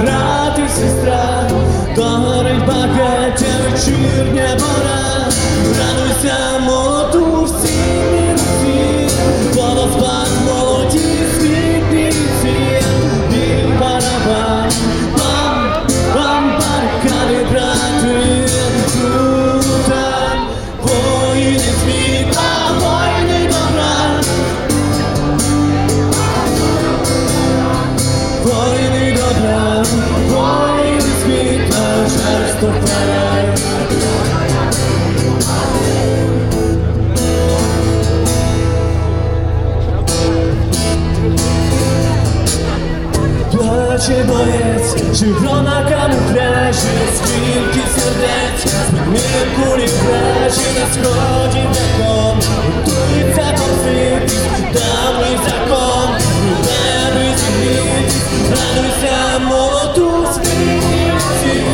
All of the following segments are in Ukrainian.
Брат і сестра, горить багаття вечірня пора, радуйся, мой. воїни добра, воїни світла, часто втрай. Плаче боєць, червона камуфляжі, скільки сердець, з підмірку ліпражі на сході віком. молоду сміхівці,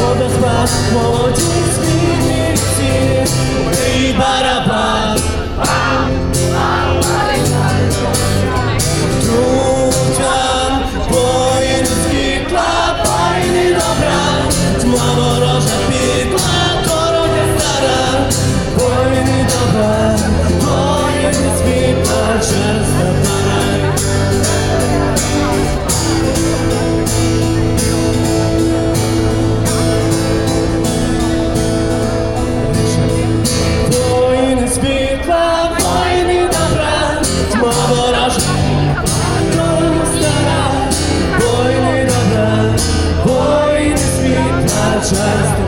вода спас молоді сміхівці, і барабан. Тутям воїнські клапайні добра, тьма ворожа пікла, короня стара, воїни добра, воїни світла, черства. Często